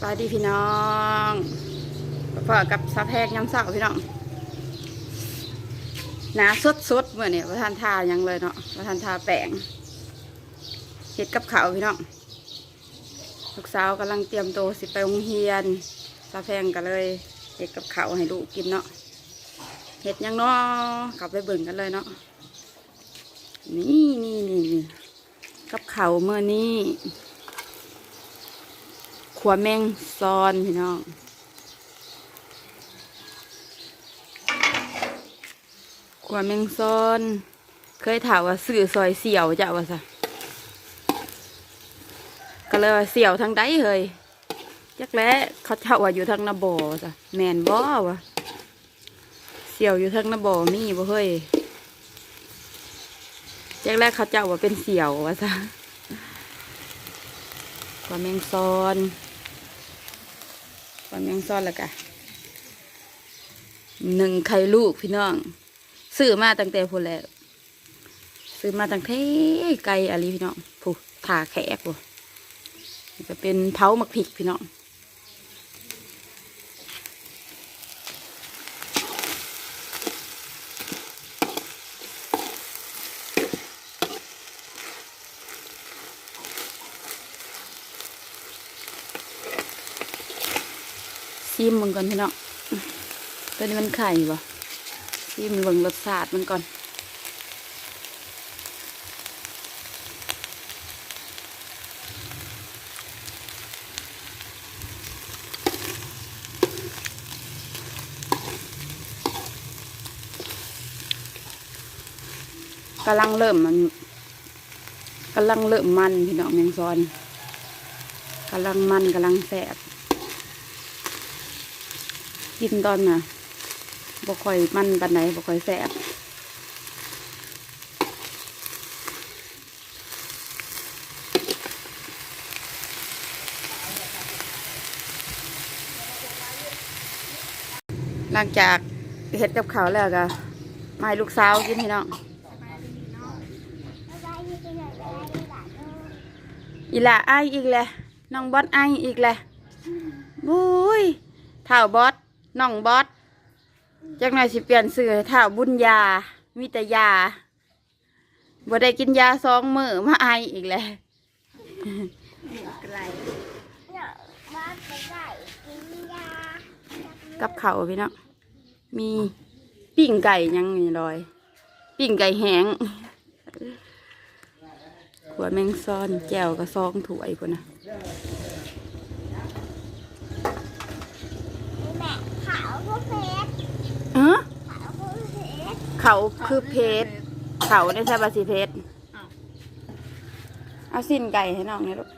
สวัสดีพี่น้องพ่อกับสาแพกย้ำเสาพี่น้องหนาสดสดๆเมื่อเนี่ยประทานทายังเลยเนาะประทานทาแป้งเห็ดกับเขาพี่น้องลูกสาวกำลังเตรียมตัวสิไปโรงเรียนสาแพงก็เลยเห็ดกับเขาให้ลูกกินเนาะเห็ดยังเนาะกลับไปเบิ่งกันเลยเนาะนี่นี่นี่กับเขาเมื่อนี้ ขวแมงซอนพี่น้องขวแมงซอน เคยถามว่าสื่อซอยเสี่ยวจะว่าซะก็เลยว่าเสี่ยวทางใดเฮ้ยจักแล้เขาเช่าว่าอยู่ทางนาบอจ้ะแมนบ่วะเสี่ยวอยู่ทางนาบอมีบ่เฮ้ยจักแล้เขาเจ้าว่าเป็นเสี่ยวว่าซะ ขวแมงซอนปลาแมงซอนแล้วกะหนึ่งไข่ลูกพี่น้อง ซื้อมาตั้งแต่พูนแหล้ว ซื้อมาตั้งแต่ไก่อะไรพี่น้องผู้ถ่าแขกผู้จะเป็นเผาหมักผิกพี่น้อง ซิมมันก่อนพี่น้องตัวนี้มันไข่บ่ซิมเบิ่งรสชาติมันก่อนกำลังเริ่มมันกำลังเริ่มมันพี่น้องแมงซอนกำลังมันกำลังแสบ กินตอนน่ะบ่ค่อยมันปานไหนบ่ค่อยแสบหลังจากเฮ็ดกับขาวแล้วก็มาให้ลูกสาวกินพี่น้องอีหล่าไออีกแหละน้องบอสไออีกแหละบุ้ยเท่าบอส น้องบอสจักหน่อยสิเปลี่ยนสื่อให้เท่าบุญยามีแต่ยาบ่ได้กินยาสองมือมาไอายอีกแหละกับเขาวพี่น้องมีปิ้งไก่ยังนี่ลอย ปิ้งไก่แห้งหัวแมงซ่อนแจวกระซองถ้วยพุ่นนะ แม่ ขาวก็เพชรเออขาวก็เพชรเขาคือเพชรเขาในซาบาสิเพชรเอาสิ้นไก่ให้น้องนี่ลูก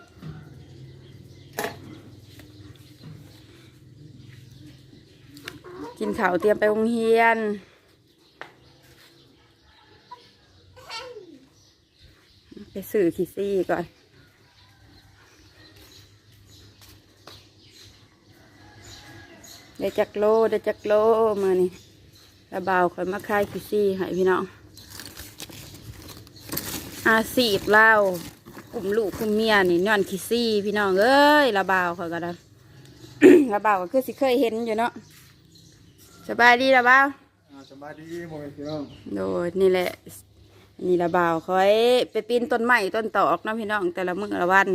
กินข้าวเตรียมไปโรงเรียน ไปสื่อคิซี่ก่อน ได้จักโลได้จักโลมานี่ระบาวคอยมาคลายคิซี่ให้พี่น้องอาสีบเล่ากลุ่มลูกกลุ่มเมียนี่นอนคิซี่ พี่น้องเอ้ยระบาวคอยก็ได้ระบาวก็คือสิเคยเห็นอยู่เนาะสบายดีระบาวอ่าสบายดีพ่อแม่พี่น้องโดยนี่แหละนี่ระบาวคอยไปปีนต้นไม้ต้นตอกเนาะพี่น้องแต่ละมื้อละวัน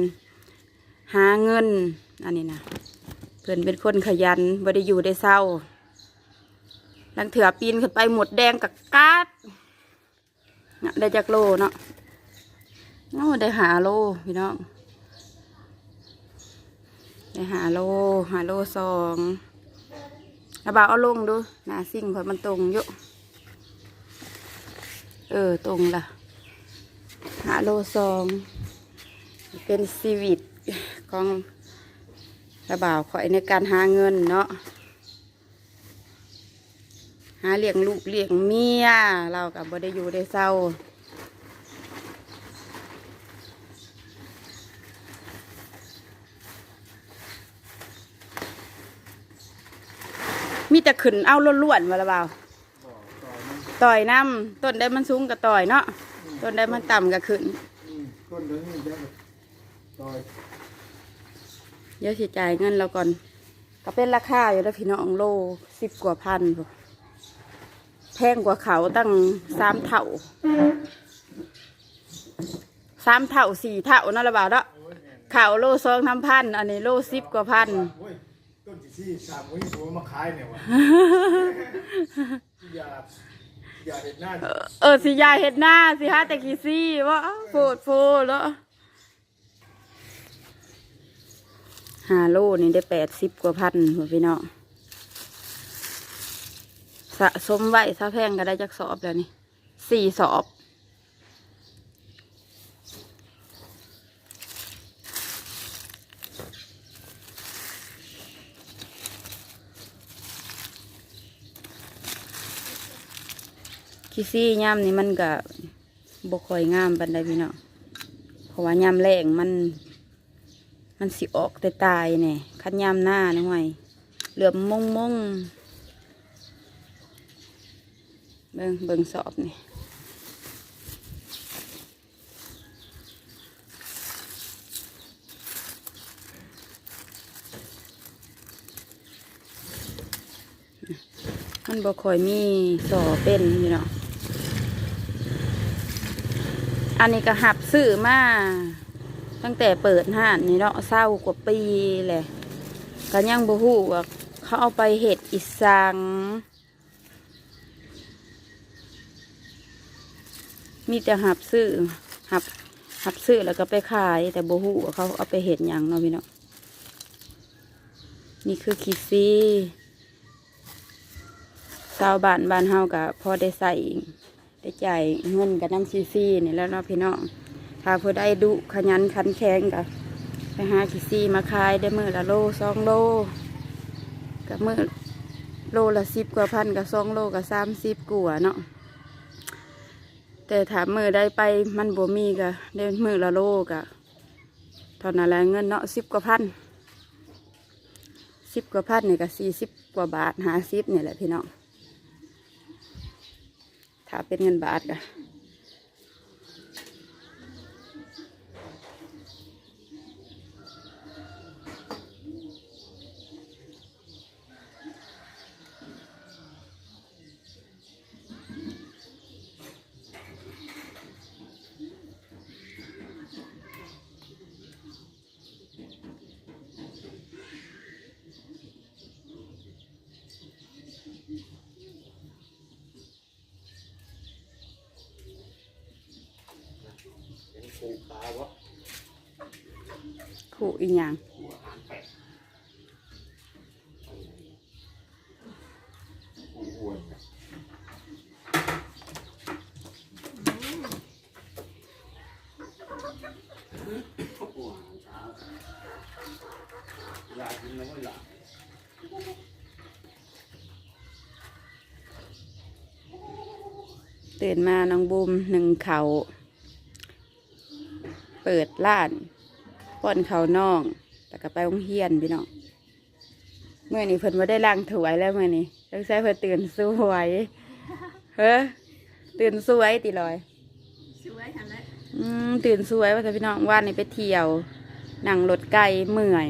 หาเงินอันนี้นะ เพื่อนเป็นคนขยันบ่ได้อยู่ได้เศร้าลังเถื่อปีนขึ้นไปหมดแดงกับกาดได้จากโลเนาะโอ้ได้หาโลพี่น้องได้หาโลหาโลสองระบาเอาลงดูหนาสิ่งคอมันตรงอยู่เออตรงละหาโลสองเป็นชีวิตของ ระบ่าวข่อยในการหาเงินเนาะหาเลี้ยงลูกเลี้ยงเมียเรากับบ่ได้อยู่ได้เศร้ามีแต่ขึ้นเอาล้วนๆมาละบ่าต่อยน้ำต้นได้มันสูงกับต่อยเนาะต้นได้มันต่ำกับขึ้นอืมต้นเดือนนี้เยอะเลยต่อย เดี๋ยวสิจ่ายเงินเราก่อนก็เป็นราคาอยู่แล้วพี่น้องโลสิบกว่าพันพอแพงกว่าเขาตั้งสามเท่าสามเท่าสี่เท่านั่นละบาทเนาะเขาโลสองทำพันอันนี้โลสิบกว่าพันโอ้ยต้นจีซี่สามวันนี้ตัวมาขายเนี่ยวะอย่าอย่าเห็นหน้าเออสิยายเห็ดหน้าสิฮะแต่กี่ซี่ว่าโฟดโฟดแล้ว หาโลนี่ได้แปดสิบกว่าพันวพี่น้องสะสมไว้ซะแพงก็ได้จักสอบแล้วนี่สี่สอบคิซี่ย่ำนี่มันก็บกค่อยงามปันใดพี่เนาะเพราะว่าย่ำแรงมัน มันสิออกแต่ตายเนี่ยคันย่ำหน้าหน่อยเหลือมมงมงเบิงเบิงสอบนี่มันบ่ค่อยมีสอเป็นพี่เนาะอันนี้ก็หับซื้อมา ตั้งแต่เปิดห้านนี่เนาะเศร้ากว่าปีแหละก็ยังบ่ฮู้ว่าเขาเอาไปเห็ดอิสังมีแต่หับซื้อหับหับซื้อแล้วก็ไปขาย แต่บ่ฮู้ว่าเขาเอาไปเห็ดหยังเนาะพี่เนาะนี่คือคิซี่ชาวบ้านบ้านเฮาก็พอได้ใส่ได้จ่ายเงินกับน้ำซีซีนี่แล้วเนาะพี่น้อง ถ้าผู้ใดดุขยันขันแข็งกะไปหาขี้ซีมาขายได้มือละโลสองโลกับมือโลละสิบกว่าพันกับสองโลกับสามสิบกว่าเนาะแต่ถามมือได้ไปมันบ่มีกะได้มือละโลกะเท่านั้นแหละเงินเนาะสิบกว่าพันสิบกว่าพันเนี่ยก็สี่สิบกว่าบาทหาสิบเนี่ยแหละพี่น้องถ้าเป็นเงินบาทกะ ขู่อีหยังผูกอ้วนอยากกินแล้วก็อยากตื่นมาน้องบูมหนึ่งเขา เปิดร้าน ป้อนเขาวน่องแต่ก็ไปโรงเรียนพี่น้องเมื่อนี้เพิ่นมาได้ล้างถวยแล้วเมื่อนี้ต้องใช้เพิ่นตื่นสวยเฮ้อตื่นสวยติลอยสวยทำได้อืมตื่นสวยว่าแต่พี่น้องว่านนี่ไปเที่ยวนั่งรถไกลเมื่อย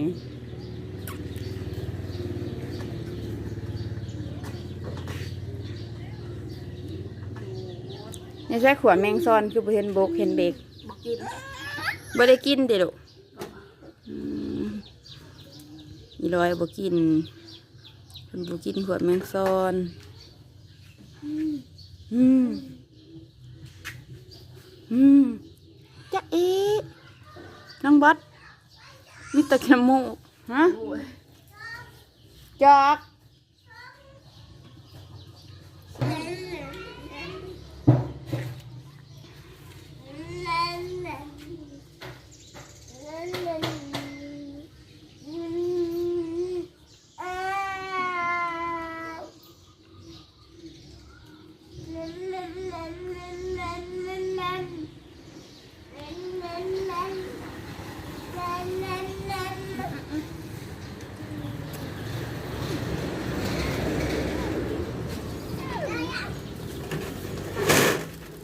ในใช่ขวดแมงซอนคือบ่เห็นบกเห็นเบกบอกกินบ่ได้กินเด้อลูกอืม อีลอยบ่กินเพิ่นบ่กินขวดแมงซอนอืมอืมจะเอ๊ะน้องบอสมีแตะขมูกฮะจอก เ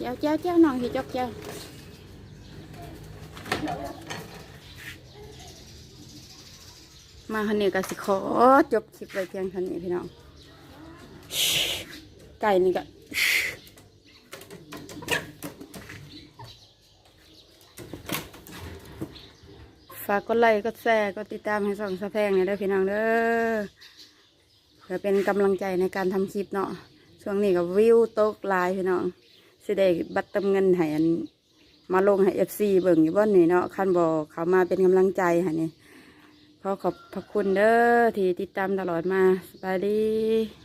จ้าเจ้าเจ้าน้องสิจอกเจ้ามาคันนี้ก็สิขอจบคลิปไว้เพียงเท่านี้พี่น้องไก่นี่ก็ากกดไลค์กดแชร์กดติดตามให้ส่องสะแพงเนี่ยเด้อพี่น้องเด้อเพื่อเป็นกำลังใจในการทำคลิปเนาะช่วงนี้ก็วิวตกหลายพี่น้องสิได้บัตรเติมเงินให้อันมาลงให้เอฟซีเบิ่งอยู่บ้านนี่เนาะคันบอกเขามาเป็นกำลังใจให้นี่ขอขอบพระคุณเด้อที่ติดตามตลอดมาสบายดี